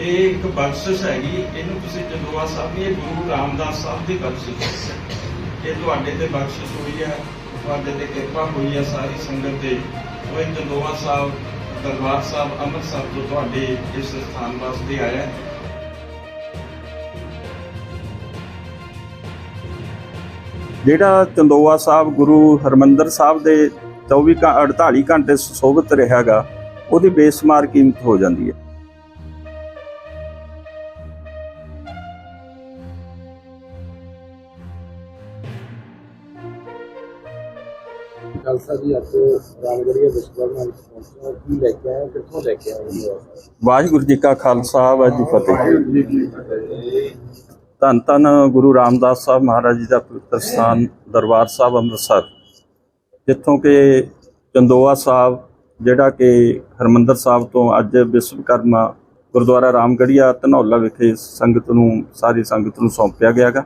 ਇਹ ਇੱਕ ਬਖਸ਼ਿਸ਼ ਹੈਗੀ, ਇਹਨੂੰ ਤੁਸੀਂ ਚੰਦੋਆ ਸਾਹਿਬ ਦੀ ਇਹ ਗੁਰੂ ਰਾਮਦਾਸ ਸਾਹਿਬ ਦੀ ਬਖਸ਼ਿਸ਼ ਹੈ। ਇਹ ਤੁਹਾਡੇ ਤੇ ਬਖਸ਼ਿਸ਼ ਹੋਈ ਹੈ, ਤੁਹਾਡੇ ਤੇ ਕਿਰਪਾ ਹੋਈ ਹੈ ਸਾਰੀ ਸੰਗਤ ਤੇ। ਉਹ ਇਹ ਸਾਹਿਬ, ਦਰਬਾਰ ਸਾਹਿਬ ਅੰਮ੍ਰਿਤਸਰ ਤੋਂ ਤੁਹਾਡੇ ਇਸ ਸਥਾਨ ਵਾਸਤੇ ਆਇਆ ਹੈ। ਜਿਹੜਾ ਚੰਦੋਆ ਸਾਹਿਬ ਗੁਰੂ ਹਰਮੰਦਰ ਸਾਹਿਬ ਦੇ 24 ਘੰ 48 ਘੰਟੇ ਸੁਸ਼ੋਭਿਤ ਰਿਹਾਗਾ ਉਹਦੀ ਬੇਸਮਾਰ ਕੀਮਤ ਹੋ ਜਾਂਦੀ ਹੈ। ਖਾਲਸਾ ਜੀ, ਅੱਜ ਰਾਮਗੜੀਆ ਵਿਸ਼ਵਕਰਮਾ ਵਿੱਚ ਪਹੁੰਚੇ ਕੀ ਲੈ ਕੇ ਆਏ ਕਿੱਥੋਂ ਲੈ ਕੇ ਆਏ ਹੋ ਵਾਹਿਗੁਰੂ ਜੀ ਕਾ ਖਾਲਸਾ, ਵਾਹਿਗੁਰੂ ਜੀ ਕੀ ਫਤਿਹ। ਧੰਨ ਧੰਨ ਗੁਰੂ ਰਾਮਦਾਸ ਸਾਹਿਬ ਮਹਾਰਾਜ ਜੀ ਦਾ ਪਵਿੱਤਰ ਸਥਾਨ ਦਰਬਾਰ ਸਾਹਿਬ ਅੰਮ੍ਰਿਤਸਰ, ਜਿੱਥੋਂ ਕਿ ਚੰਦੋਆ ਸਾਹਿਬ, ਜਿਹੜਾ ਕਿ ਹਰਮੰਦਰ ਸਾਹਿਬ ਤੋਂ ਅੱਜ ਵਿਸ਼ਵਕਰਮਾ ਗੁਰਦੁਆਰਾ ਰਾਮਗੜੀਆ ਧਨੌਲਾ ਵਿਖੇ ਸੰਗਤ ਨੂੰ, ਸਾਰੀ ਸੰਗਤ ਨੂੰ ਸੌਂਪਿਆ ਗਿਆਗਾ।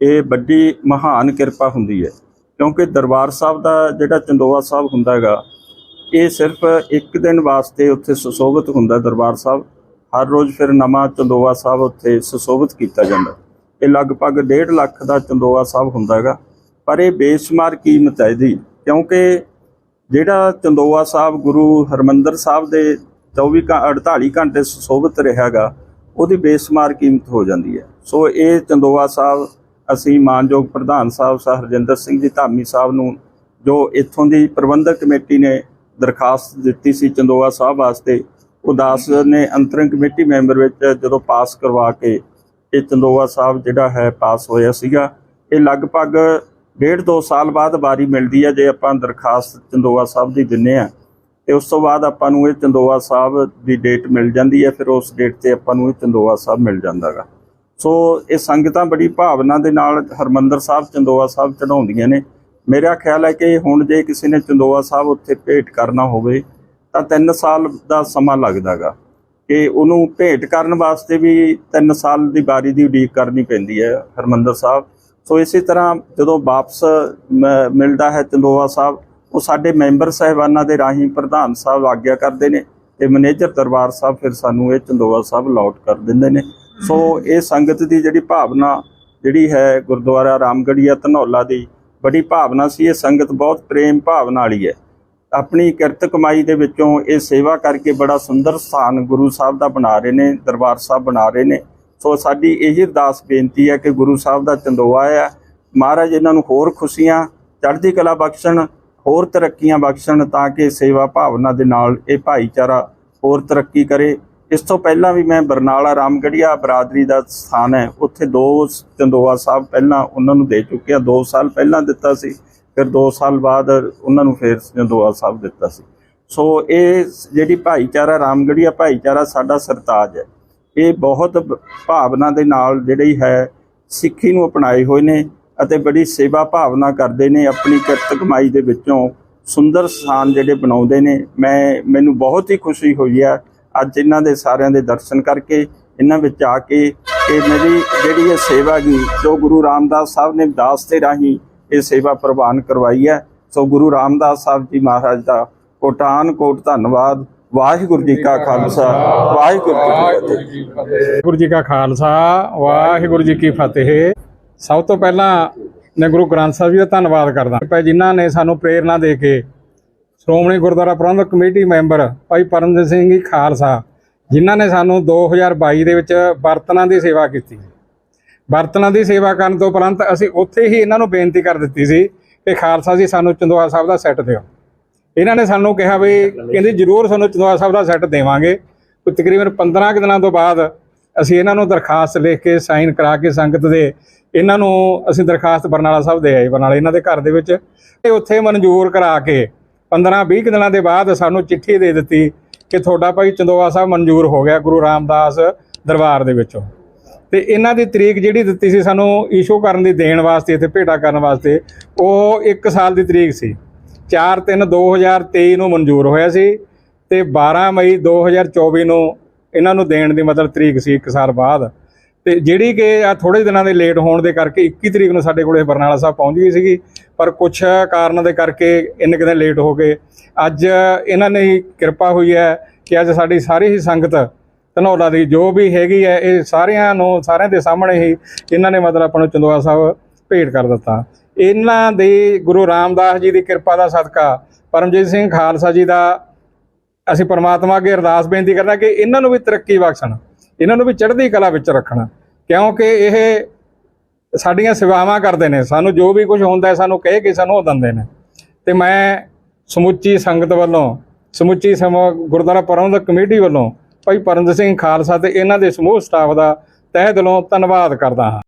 ਇਹ ਵੱਡੀ ਮਹਾਨ ਕਿਰਪਾ ਹੁੰਦੀ ਹੈ। ਕਿਉਂਕਿ ਦਰਬਾਰ ਸਾਹਿਬ ਦਾ ਜਿਹੜਾ ਚੰਦੋਆ ਸਾਹਿਬ ਹੁੰਦਾ ਹੈਗਾ, ਇਹ ਸਿਰਫ ਇੱਕ ਦਿਨ ਵਾਸਤੇ ਉੱਥੇ ਸੁਸ਼ੋਭਿਤ ਹੁੰਦਾ ਦਰਬਾਰ ਸਾਹਿਬ। ਹਰ ਰੋਜ਼ ਫਿਰ ਨਵਾਂ ਚੰਦੋਆ ਸਾਹਿਬ ਉੱਥੇ ਸੁਸ਼ੋਭਿਤ ਕੀਤਾ ਜਾਂਦਾ। ਇਹ ਲਗਭਗ 1.5 ਲੱਖ ਦਾ ਚੰਦੋਆ ਸਾਹਿਬ ਹੁੰਦਾ ਹੈਗਾ। ਪਰ ਇਹ ਬੇਸ਼ੁਮਾਰ ਕੀਮਤ ਹੈ ਇਹਦੀ, ਕਿਉਂਕਿ ਜਿਹੜਾ ਚੰਦੋਆ ਸਾਹਿਬ ਗੁਰੂ ਹਰਮੰਦਰ ਸਾਹਿਬ ਦੇ 24 ਘੰ 48 ਘੰਟੇ ਸੁਸ਼ੋਭਿਤ ਰਿਹਾਗਾ ਉਹਦੀ ਬੇਸਮਾਰ ਕੀਮਤ ਹੋ ਜਾਂਦੀ ਹੈ। ਸੋ ਇਹ ਚੰਦੋਆ ਸਾਹਿਬ ਅਸੀਂ ਮਾਨਯੋਗ ਪ੍ਰਧਾਨ ਸਾਹਿਬ, ਸਰ ਹਰਜਿੰਦਰ ਸਿੰਘ ਜੀ, ਧਾਮੀ ਸਾਹਿਬ ਨੂੰ ਜੋ ਇੱਥੋਂ ਦੀ ਪ੍ਰਬੰਧਕ ਕਮੇਟੀ ਨੇ ਦਰਖਾਸਤ ਦਿੱਤੀ ਸੀ ਚੰਦੋਆ ਸਾਹਿਬ ਵਾਸਤੇ, ਉਹ ਦਾਸ ਨੇ ਅੰਤਰਿੰਗ ਕਮੇਟੀ ਮੈਂਬਰ ਵਿੱਚ ਜਦੋਂ ਪਾਸ ਕਰਵਾ ਕੇ ਇਹ ਚੰਦੋਆ ਸਾਹਿਬ ਜਿਹੜਾ ਹੈ ਪਾਸ ਹੋਇਆ ਸੀਗਾ, ਇਹ ਲਗਭਗ ਡੇਢ ਦੋ ਸਾਲ ਬਾਅਦ ਵਾਰੀ ਮਿਲਦੀ ਹੈ ਜੇ ਆਪਾਂ ਦਰਖਾਸਤ ਚੰਦੋਆ ਸਾਹਿਬ ਦੀ ਦਿੰਨੇ ਆ। ਤੇ ਉਸ ਤੋਂ ਬਾਅਦ ਆਪਾਂ ਨੂੰ ਇਹ ਚੰਦੋਆ ਸਾਹਿਬ ਦੀ ਡੇਟ ਮਿਲ ਜਾਂਦੀ ਹੈ, ਫਿਰ ਉਸ ਡੇਟ ਤੇ ਆਪਾਂ ਨੂੰ ਇਹ ਚੰਦੋਆ ਸਾਹਿਬ ਮਿਲ ਜਾਂਦਾਗਾ ਸੋ ਇਹ ਸੰਗਤਾਂ ਬੜੀ ਭਾਵਨਾ ਦੇ ਨਾਲ ਹਰਮੰਦਰ ਸਾਹਿਬ, ਚੰਦੋਆ ਸਾਹਿਬ ਚੜਾਉਂਦੀਆਂ ਨੇ। ਮੇਰਾ ਖਿਆਲ ਹੈ ਕਿ ਹੁਣ ਜੇ ਕਿਸੇ ਨੇ ਚੰਦੋਆ ਸਾਹਿਬ ਉੱਥੇ ਭੇਟ ਕਰਨਾ ਹੋਵੇ, ਤਾਂ 3 ਸਾਲ ਦਾ ਸਮਾਂ ਲੱਗਦਾਗਾ। ਕਿ ਉਹਨੂੰ ਭੇਟ ਕਰਨ ਵਾਸਤੇ ਵੀ 3 ਸਾਲ ਦੀ ਬਾਰੀ ਦੀ ਉਡੀਕ ਕਰਨੀ ਪੈਂਦੀ ਹੈ ਹਰਮੰਦਰ ਸਾਹਿਬ। ਸੋ ਇਸੇ ਤਰ੍ਹਾਂ ਜਦੋਂ ਵਾਪਸ ਮ- ਮਿਲਦਾ ਹੈ ਚੰਦੋਆ ਸਾਹਿਬ, ਉਹ ਸਾਡੇ ਮੈਂਬਰ ਸਹਿਬਾਨਾਂ ਦੇ ਰਾਹੀਂ ਪ੍ਰਧਾਨ ਸਾਹਿਬ ਆਗਿਆ ਕਰਦੇ ਨੇ ਤੇ ਮੈਨੇਜਰ ਦਰਬਾਰ ਸਾਹਿਬ ਫਿਰ ਸਾਨੂੰ ਇਹ ਚੰਦੋਆ ਸਾਹਿਬ ਲੌਟ ਕਰ ਦਿੰਦੇ ਨੇ। ਸੋ ਇਹ ਸੰਗਤ ਦੀ ਜਿਹੜੀ ਭਾਵਨਾ ਜਿਹੜੀ ਹੈ ਗੁਰਦੁਆਰਾ ਰਾਮਗੜੀਆ ਧਨੌਲਾ ਦੀ ਬੜੀ ਭਾਵਨਾ ਸੀ। ਇਹ ਸੰਗਤ ਬਹੁਤ ਪ੍ਰੇਮ ਭਾਵਨਾ ਵਾਲੀ ਹੈ ਆਪਣੀ ਕਿਰਤ ਕਮਾਈ ਦੇ ਵਿੱਚੋਂ ਇਹ ਸੇਵਾ ਕਰਕੇ ਬੜਾ ਸੁੰਦਰ ਸਥਾਨ ਗੁਰੂ ਸਾਹਿਬ ਦਾ ਬਣਾ ਰਹੇ ਨੇ, ਦਰਬਾਰ ਸਾਹਿਬ ਬਣਾ ਰਹੇ ਨੇ। ਸੋ ਸਾਡੀ ਇਹੀ ਅਰਦਾਸ ਬੇਨਤੀ ਹੈ ਕਿ ਗੁਰੂ ਸਾਹਿਬ ਦਾ ਚੰਦੋਆ ਹੈ ਮਹਾਰਾਜ ਇਹਨਾਂ ਨੂੰ ਹੋਰ ਖੁਸ਼ੀਆਂ, ਚੜ੍ਹਦੀ ਕਲਾ ਬਖਸ਼ਣ, ਹੋਰ ਤਰੱਕੀਆਂ ਬਖਸ਼ਣ ਤਾਂ ਕਿ ਸੇਵਾ ਭਾਵਨਾ ਦੇ ਨਾਲ ਇਹ ਭਾਈਚਾਰਾ ਹੋਰ ਤਰੱਕੀ ਕਰੇ। ਇਸ ਤੋਂ ਪਹਿਲਾਂ ਵੀ ਮੈਂ ਬਰਨਾਲਾ ਰਾਮਗੜੀਆ ਬਰਾਦਰੀ ਦਾ ਸਥਾਨ ਹੈ। ਉੱਥੇ ਦੋ ਚੰਦੋਆ ਸਾਹਿਬ ਪਹਿਲਾਂ ਉਹਨਾਂ ਨੂੰ ਦੇ ਚੁੱਕਿਆ ਆ 2 ਸਾਲ ਪਹਿਲਾਂ ਦਿੱਤਾ ਸੀ, ਫਿਰ 2 ਸਾਲ ਬਾਅਦ ਉਹਨਾਂ ਨੂੰ ਫਿਰ ਚੰਦੋਆ ਸਾਹਿਬ ਦਿੱਤਾ ਸੀ। ਸੋ ਇਹ ਜਿਹੜੀ ਭਾਈਚਾਰਾ, ਰਾਮਗੜੀਆ ਭਾਈਚਾਰਾ ਸਾਡਾ ਸਰਤਾਜ ਹੈ। ਇਹ ਬਹੁਤ ਭਾਵਨਾ ਦੇ ਨਾਲ ਜਿਹੜੀ ਹੈ, ਸਿੱਖੀ ਨੂੰ ਅਪਣਾਏ ਹੋਏ ਨੇ ਅਤੇ ਬੜੀ ਸੇਵਾ ਭਾਵਨਾ ਕਰਦੇ ਨੇ। ਆਪਣੀ ਕਿਰਤ ਕਮਾਈ ਦੇ ਵਿੱਚੋਂ ਸੁੰਦਰ ਸਥਾਨ ਜਿਹੜੇ ਬਣਾਉਂਦੇ ਨੇ। ਮੈਂ, ਮੈਨੂੰ ਬਹੁਤ ਹੀ ਖੁਸ਼ੀ ਹੋਈ ਹੈ ਅੱਜ ਇਹਨਾਂ ਦੇ ਸਾਰਿਆਂ ਦੇ ਦਰਸ਼ਨ ਕਰਕੇ ਇਹਨਾਂ ਵਿੱਚ ਆ ਕੇ ਇਹ ਮੇਰੀ ਜਿਹੜੀ ਇਹ ਸੇਵਾ ਗੀ ਜੋ ਗੁਰੂ ਰਾਮਦਾਸ ਸਾਹਿਬ ਨੇ ਦਾਸ ਦੇ ਰਾਹੀਂ ਇਹ ਸੇਵਾ ਪ੍ਰਵਾਨ ਕਰਵਾਈ ਹੈ, ਸੋ ਗੁਰੂ ਰਾਮਦਾਸ ਸਾਹਿਬ ਜੀ ਮਹਾਰਾਜ ਦਾ ਕੋਟਾਨ ਕੋਟ ਧੰਨਵਾਦ, ਵਾਹਿਗੁਰੂ ਜੀ ਕਾ ਖਾਲਸਾ ਵਾਹਿਗੁਰੂ ਜੀ ਕੀ ਫਤਿਹ। ਵਾਹਿਗੁਰੂ ਜੀ ਕਾ ਖਾਲਸਾ, ਵਾਹਿਗੁਰੂ ਜੀ ਕੀ ਫਤਿਹ। ਸਭ ਤੋਂ ਪਹਿਲਾਂ ਮੈਂ ਗੁਰੂ ਗ੍ਰੰਥ ਸਾਹਿਬ ਜੀ ਦਾ ਧੰਨਵਾਦ ਕਰਦਾ। ਭਾਈ, ਜਿਨ੍ਹਾਂ ਨੇ ਸਾਨੂੰ ਪ੍ਰੇਰਣਾ ਦੇ ਕੇ ਸ਼੍ਰੋਮਣੀ ਗੁਰਦੁਆਰਾ ਪ੍ਰਬੰਧਕ ਕਮੇਟੀ ਮੈਂਬਰ ਭਾਈ ਪਰਮਜੀਤ ਸਿੰਘ ਜੀ ਖਾਲਸਾ, ਜਿਨ੍ਹਾਂ ਨੇ ਸਾਨੂੰ 2022 ਦੇ ਵਿੱਚ ਬਰਤਨਾਂ ਦੀ ਸੇਵਾ ਕੀਤੀ। ਬਰਤਨਾਂ ਦੀ ਸੇਵਾ ਕਰਨ ਤੋਂ ਉਪਰੰਤ ਅਸੀਂ ਉੱਥੇ ਹੀ ਇਹਨਾਂ ਨੂੰ ਬੇਨਤੀ ਕਰ ਦਿੱਤੀ ਸੀ ਕਿ ਖਾਲਸਾ ਜੀ ਸਾਨੂੰ ਚੰਦੋਆ ਸਾਹਿਬ ਦਾ ਸੈੱਟ ਦਿਓ। ਇਹਨਾਂ ਨੇ ਸਾਨੂੰ ਕਿਹਾ ਵੀ ਕਹਿੰਦੇ ਜਰੂਰ ਸਾਨੂੰ ਚੰਦੋਆ ਸਾਹਿਬ ਦਾ ਸੈੱਟ ਦੇਵਾਂਗੇ। ਤਕਰੀਬਨ 15 ਕੁ ਦਿਨਾਂ ਤੋਂ ਬਾਅਦ ਅਸੀਂ ਇਹਨਾਂ ਨੂੰ ਦਰਖਾਸਤ ਲਿਖ ਕੇ, ਸਾਈਨ ਕਰਾ ਕੇ ਸੰਗਤ ਦੇ ਇਹਨਾਂ ਨੂੰ ਅਸੀਂ ਦਰਖਾਸਤ ਬਰਨਾਲਾ ਸਾਹਿਬ ਦੇ ਆਏ, ਬਰਨਾਲੇ ਇਹਨਾਂ ਦੇ ਘਰ ਦੇ ਵਿੱਚ। ਤੇ ਉੱਥੇ ਮਨਜ਼ੂਰ ਕਰਾ ਕੇ 15 20 ਕੁ ਦਿਨਾਂ ਦੇ ਬਾਅਦ ਸਾਨੂੰ ਚਿੱਠੀ ਦੇ ਦਿੱਤੀ ਕਿ ਤੁਹਾਡਾ ਭਾਈ ਚੰਦੋਆ ਸਾਹਿਬ ਮਨਜ਼ੂਰ ਹੋ ਗਿਆ ਗੁਰੂ ਰਾਮਦਾਸ ਦਰਬਾਰ ਦੇ ਵਿੱਚੋਂ। ਤੇ ਇਹਨਾਂ ਦੀ ਤਰੀਕ ਜਿਹੜੀ ਦਿੱਤੀ ਸੀ ਸਾਨੂੰ ਇਸ਼ੂ ਕਰਨ ਦੀ ਦੇਣ ਵਾਸਤੇ ਇੱਥੇ ਭੇਟਾ ਕਰਨ ਵਾਸਤੇ, ਉਹ 1 ਸਾਲ ਦੀ ਤਰੀਕ ਸੀ। 4 3 2023 ਨੂੰ ਮਨਜ਼ੂਰ ਹੋਇਆ ਸੀ ਤੇ 12 ਮਈ 2024 ਨੂੰ ਇਹਨਾਂ ਨੂੰ ਦੇਣ ਦੀ ਮਤਲਬ ਤਰੀਕ ਸੀ 1 ਸਾਲ ਬਾਅਦ। ਤੇ ਜਿਹੜੀ ਕਿ ਆ ਥੋੜੇ ਦਿਨਾਂ ਦੇ ਲੇਟ ਹੋਣ ਦੇ ਕਰਕੇ 21 ਤਰੀਕ ਨੂੰ ਸਾਡੇ ਕੋਲੇ ਬਰਨਾਲਾ ਸਾਹਿਬ ਪਹੁੰਚ ਗਈ ਸੀਗੀ, ਪਰ ਕੁਝ ਕਾਰਨਾਂ ਦੇ ਕਰਕੇ ਇੰਨੇ ਕਿਤੇ ਲੇਟ ਹੋ ਗਏ। ਅੱਜ ਇਹਨਾਂ ਨੇ ਹੀ ਕਿਰਪਾ ਹੋਈ ਹੈ ਕਿ ਅੱਜ ਸਾਡੀ ਸਾਰੀ ਹੀ ਸੰਗਤ ਧਨੌਲਾ ਦੀ ਜੋ ਵੀ ਹੈਗੀ ਹੈ, ਇਹ ਸਾਰਿਆਂ ਨੂੰ, ਸਾਰਿਆਂ ਦੇ ਸਾਹਮਣੇ ਹੀ ਇਹਨਾਂ ਨੇ ਮਤਲਬ ਆਪਾਂ ਨੂੰ ਚੰਦੋਆ ਸਾਹਿਬ ਭੇਟ ਕਰ ਦਿੱਤਾ। ਇਹਨਾਂ ਦੀ ਗੁਰੂ ਰਾਮਦਾਸ ਜੀ ਦੀ ਕਿਰਪਾ ਦਾ ਸਦਕਾ ਪਰਮਜੀਤ ਸਿੰਘ ਖਾਲਸਾ ਜੀ ਦਾ ਅਸੀਂ ਪਰਮਾਤਮਾ ਅੱਗੇ ਅਰਦਾਸ ਬੇਨਤੀ ਕਰਨਾ ਕਿ ਇਹਨਾਂ ਨੂੰ ਵੀ ਤਰੱਕੀ ਬਖਸ਼ਣ, ਇਹਨਾਂ ਨੂੰ ਵੀ ਚੜ੍ਹਦੀ ਕਲਾ ਵਿੱਚ ਰੱਖਣ। ਕਿਉਂਕਿ ਇਹ ਸਾਡੀਆਂ ਸੇਵਾਵਾਂ ਕਰਦੇ ਨੇ। ਸਾਨੂੰ ਜੋ ਵੀ ਕੁਝ ਹੁੰਦਾ ਸਾਨੂੰ ਕਹਿ ਕੇ ਸਾਨੂੰ ਉਹ ਦਿੰਦੇ ਨੇ। ਤੇ ਮੈਂ ਸਮੁੱਚੀ ਸੰਗਤ ਵੱਲੋਂ, ਸਮੁੱਚੀ ਸਮੂਹ ਗੁਰਦੁਆਰਾ ਪ੍ਰਬੰਧਕ ਕਮੇਟੀ ਵੱਲੋਂ ਭਾਈ ਪਰਮਜੀਤ ਸਿੰਘ ਖਾਲਸਾ ਤੇ ਇਹਨਾਂ ਦੇ ਸਮੂਹ ਸਟਾਫ ਦਾ ਤਹਿ ਦਿਲੋਂ ਧੰਨਵਾਦ ਕਰਦਾ ਹਾਂ।